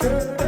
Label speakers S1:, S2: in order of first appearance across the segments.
S1: Thank you.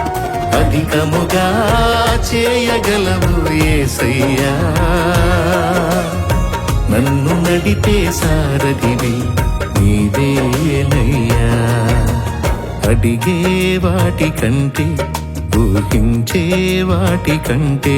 S1: అధికముగా చేయగలవు ఏసయ్యా. నన్ను నడిపే సారథివి నీవేనయ్యా. అడిగే వాటి కంటే ఊహించే వాటి కంటే.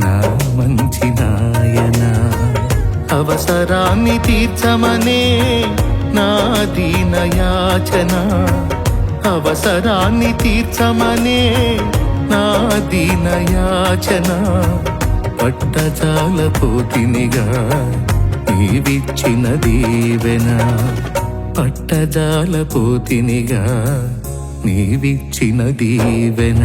S1: నా మంచి నాయన. అవసరాన్ని తీర్చమనే నా దీనయాచన అవసరాన్ని తీర్చమనే నా దీనయాచన పట్టజాల పోతినిగా నీవిచ్చిన దీవెన. పట్టజాల పోతినిగా నీవిచ్చిన దీవెన.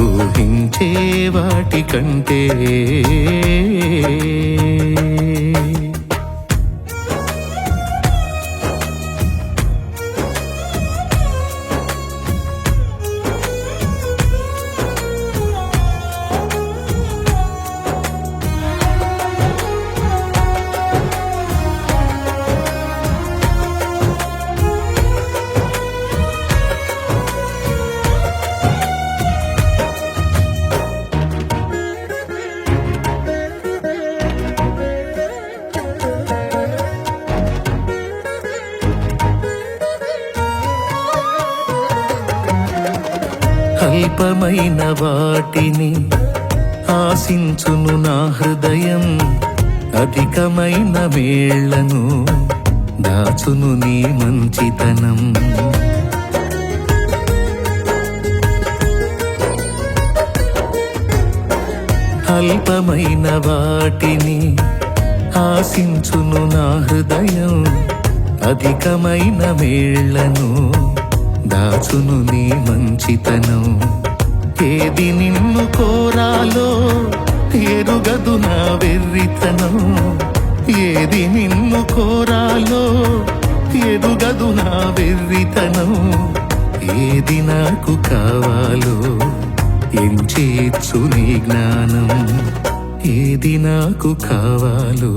S1: ఊహించే వాటి కంటే అల్పమైన వాటిని ఆశించును నా హృదయం. అధికమైన మేళ్ళను దాచును నీ మంచితనం. అల్పమైన వాటిని ఆశించును నా హృదయం. అధికమైన మేళ్ళను దాచును నీ మంచితనం. ఏది నిన్ను కోరాలో ఎరుగదు నా వెర్రితనం. ఏది నిన్ను కోరాలో ఎరుగదు నా వెర్రితనం. ఏది నాకు కావాలో ఎంచేచ్చు నీ జ్ఞానం. ఏది నాకు కావాలో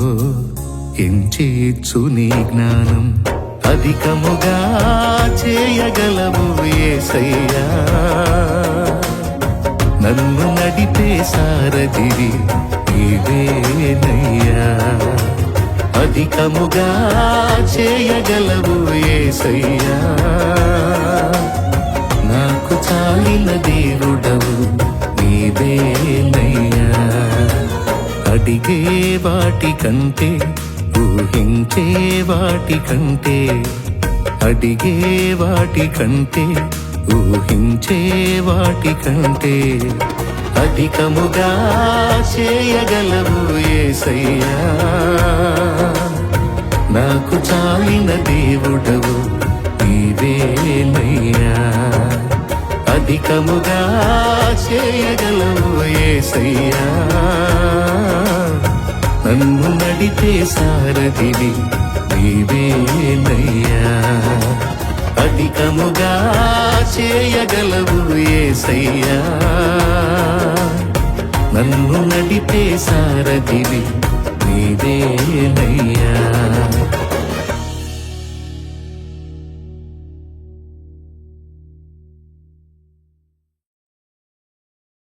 S1: ఎంచేచ్చు నీ జ్ఞానం. అధికముగా చేయగలవు వేసయ్యా నన్ను నడిపే సారథివి నీవేనయ్యా. అధికముగా చేయగలవు వేసయ్యా నాకు చాలిన దేవుడవు నీవేనయ్యా. అడిగే వాటి కంటే ఊహించే వాటి కంటే అడిగే వాటి కంటే ఊహించే వాటి కంటే అధికముగా చేయగలవు ఏసయ్యా. నాకు చాలిన దేవుడవు నీవేలయ్యా అధికముగా చేయగలవు ఏసయ్యా. నన్ను నడిపే సారథివి నీవేనయ్యా అధికముగా చేయగలవు ఏసయ్యా నన్ను నడిపే సారథివి నీవేనయ్యా